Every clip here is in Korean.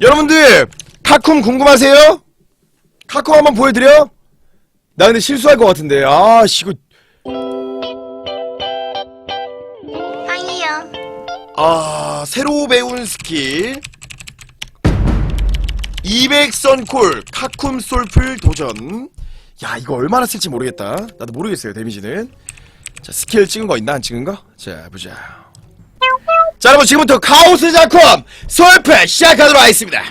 여러분들 카쿰 궁금하세요? 카쿰 한번 보여드려? 나 근데 실수할 것 같은데 아씨 이거 아니요. 아 새로 배운 스킬 200선 콜 카쿰 솔플 도전 야 이거 얼마나 쓸지 모르겠다 나도 모르겠어요 데미지는 자 스킬 찍은 거 있나 안 찍은 거? 자 보자 자 여러분 지금부터 카오스 자콤 솔플 시작하도록 하겠습니다.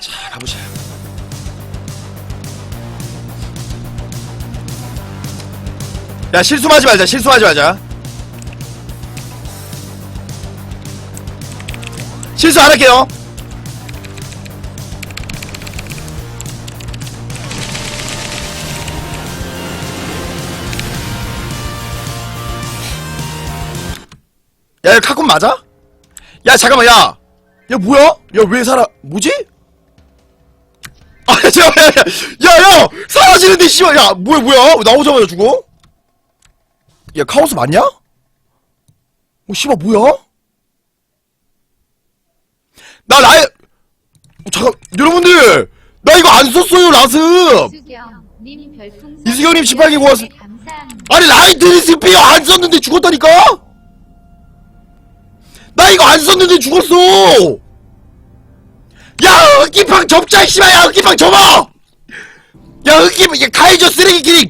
자 가보자. 야 실수하지 말자 실수하지 말자. 실수 안 할게요. 맞아? 야, 잠깐만, 야. 야, 뭐야? 야, 왜 살아, 뭐지? 아, 야, 잠깐만, 야, 야! 사라지는데, 씨발, 야, 뭐야, 뭐야? 왜 나오자마자 죽어? 야, 카오스 맞냐? 어, 씨발, 뭐야? 나 라이 어, 잠깐 여러분들 나 이거 안 썼어요 라습 이수경님 18개 고맙습니다. 아니 라이트닝 스피어 안 썼는데 죽었다니까 나 이거 안 썼는데 죽었어. 야 흑기팡 접자 씨발. 야 흑기팡 접어. 야 흑기팡 야 카이저 쓰레기 기릭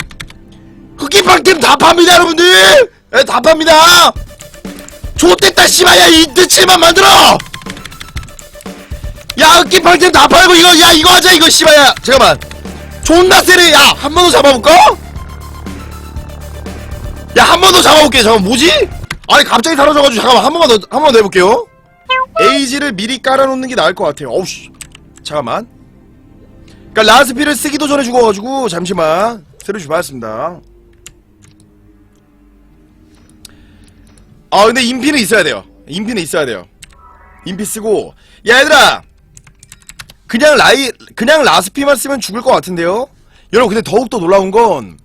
흑기팡 팀다 팝니다 여러분들. 예, 다 팝니다. 좋댔다 씨발. 야 7만 만들어. 야 흑기팡 팀다 팔고 이거 야 이거 하자 이거 씨발. 야 잠깐만. 존나 세네. 야 한 번 더 잡아볼까? 야 한 번 더 잡아볼게. 잠깐 뭐지? 아니 갑자기 사라져가지고 잠깐만 한 번만 더 한 번 더 해볼게요. 에이지를 미리 깔아놓는 게 나을 것 같아요. 어우씨. 잠깐만. 그니까 라스피를 쓰기도 전에 죽어가지고 잠시만. 새로 주받았습니다. 아 근데 인피는 있어야 돼요. 인피는 있어야 돼요. 인피 쓰고. 야 얘들아! 그냥 라이 그냥 라스피만 쓰면 죽을 것 같은데요? 여러분 근데 더욱더 놀라운 건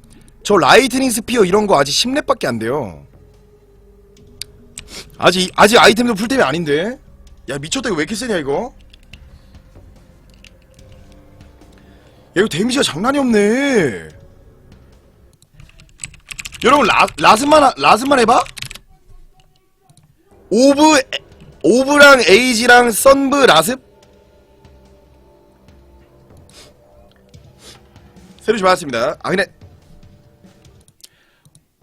저 라이트닝 스피어 이런 거 아직 10렙밖에 안 돼요. 아직 아직 아이템도 풀템이 아닌데. 야 미쳤다 이거 왜 이렇게 세냐 이거? 야 이거 데미지가 장난이 없네. 여러분 라 라스만 하- 라스만 해봐. 오브 에- 오브랑 에이지랑 썬브 라습 새로 주받았습니다. 아 근데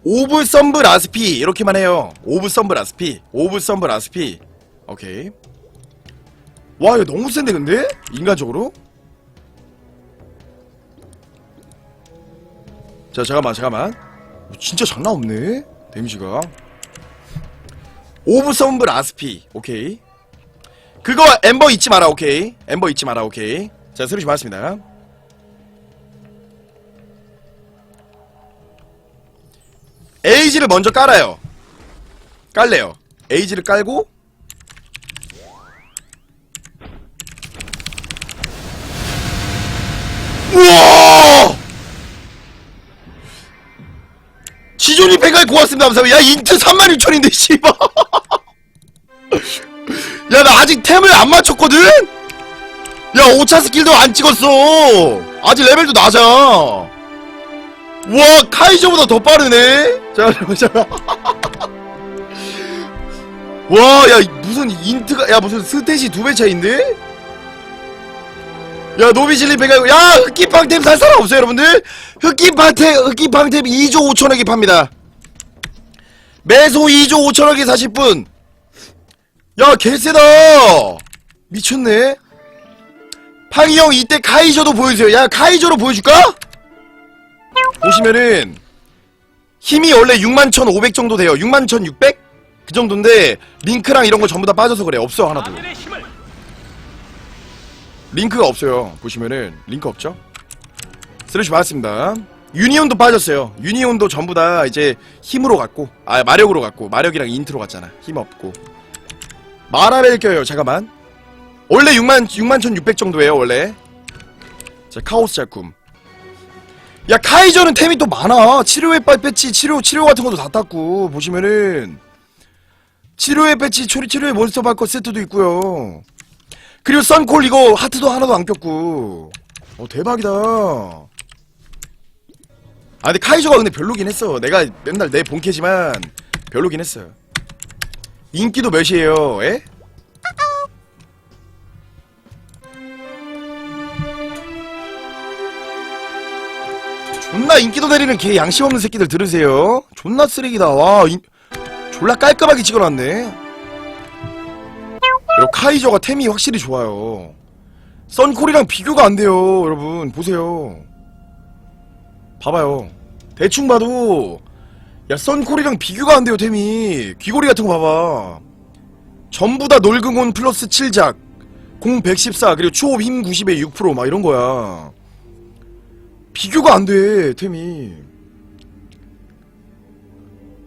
오브 썸브 라스피 이렇게만 해요. 오브 썸브 라스피, 오브 썸브 라스피. 오케이. 와 이거 너무 센데 근데 인간적으로? 자 잠깐만 잠깐만. 어, 진짜 장난 없네 데미지가. 오브 썸브 라스피 오케이. 그거 엠버 잊지 마라 오케이. 엠버 잊지 마라 오케이. 자 새로 주받았습니다. 에이지를 먼저 깔아요. 깔래요. 에이지를 깔고 우와! 지존이 백알 고맙습니다. 감사합니다. 야 인트 36,000인데 씨발. 야 나 아직 템을 안 맞췄거든? 야 5차 스킬도 안 찍었어. 아직 레벨도 낮아. 와 카이저보다 더 빠르네. 자 잠깐만 와야 무슨 인트가 야 무슨 스탯이 두 배 차인데? 야 노비실리 배가 야 흑기팡템 살 사람 없어요 여러분들? 흑기팡템 흑기팡템 2조 5천억이 팝니다. 매소 2조 5천억이 사실 분야 개쎄다. 미쳤네. 팡이 형 이때 카이저도 보여주세요. 야 카이저로 보여줄까? 보시면은 힘이 원래 61,500 정도 돼요. 61,600? 그 정도인데 링크랑 이런 거 전부 다 빠져서 그래. 없어 하나도. 링크가 없어요. 보시면은 링크 없죠? 쓰레쉬 받았습니다. 유니온도 빠졌어요. 유니온도 전부 다 이제 힘으로 갔고 아 마력으로 갔고 마력이랑 인트로 갔잖아. 힘 없고 마라벨 껴요. 잠깐만. 원래 6만 61,600 정도예요. 원래. 자 카오스 작품. 야 카이저는 템이 또 많아. 치료의 빨 배치 치료 치료 같은 것도 다 땄고 보시면은. 치료의 배치 치료 치료의 몬스터 바꿔 세트도 있고요. 그리고 썬콜 이거 하트도 하나도 안 꼈고. 어 대박이다. 아 근데 카이저가 근데 별로긴 했어. 내가 맨날 내 본캐지만 별로긴 했어 인기도 몇이에요 에? 존나 인기도 내리는 개 양심 없는 새끼들 들으세요. 존나 쓰레기다. 와 인... 졸라 깔끔하게 찍어놨네. 그리고 카이저가 템이 확실히 좋아요. 썬콜이랑 비교가 안 돼요 여러분. 보세요. 봐봐요. 대충 봐도 야 썬콜이랑 비교가 안 돼요 템이. 귀고리 같은 거 봐봐. 전부 다 놀궁온 플러스 7작 공 114 그리고 초흡 힘 90에 6%막 이런 거야 비교가 안 돼 템이.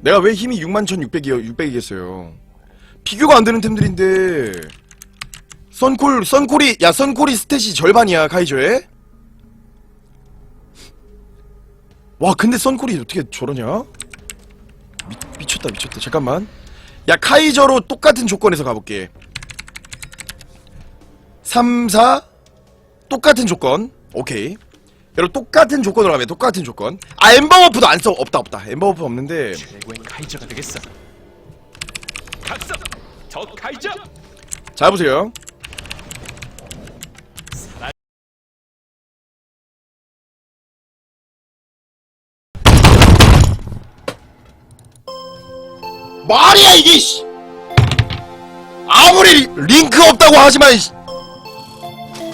내가 왜 힘이 61,600이요 600이겠어요? 비교가 안 되는 템들인데. 썬콜 썬콜이 야 썬콜이 스탯이 절반이야 카이저에 와 근데 썬콜이 어떻게 저러냐? 미, 미쳤다 미쳤다. 잠깐만. 야 카이저로 똑같은 조건에서 가볼게. 3, 4 똑같은 조건. 오케이 여러분 똑같은 조건으로 가면 똑같은 조건 아 엠버워프도 안써 없다 없다 엠버워프 없는데 최고의 카이저가 되겠어. 각성! 저 카이저! 잘 보세요 말이야 이게 씨. 아무리 리- 링크 없다고 하지만 씨.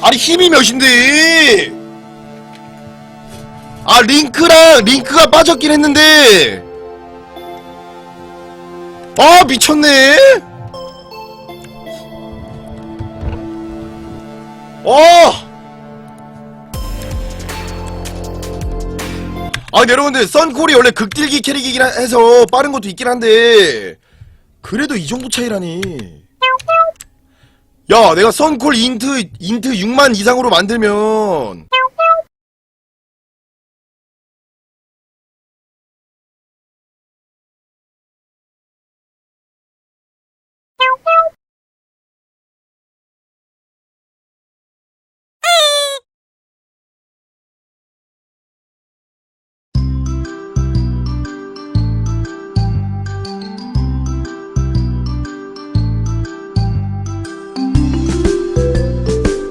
아니 힘이 몇인데 아 링크랑 링크가 빠졌긴 했는데. 아 미쳤네. 어! 아, 여러분들, 썬콜이 원래 극딜기 캐릭이긴 하- 해서 빠른 것도 있긴 한데, 그래도 이 정도 차이라니. 야, 내가 썬콜 인트, 인트 6만 이상으로 만들면,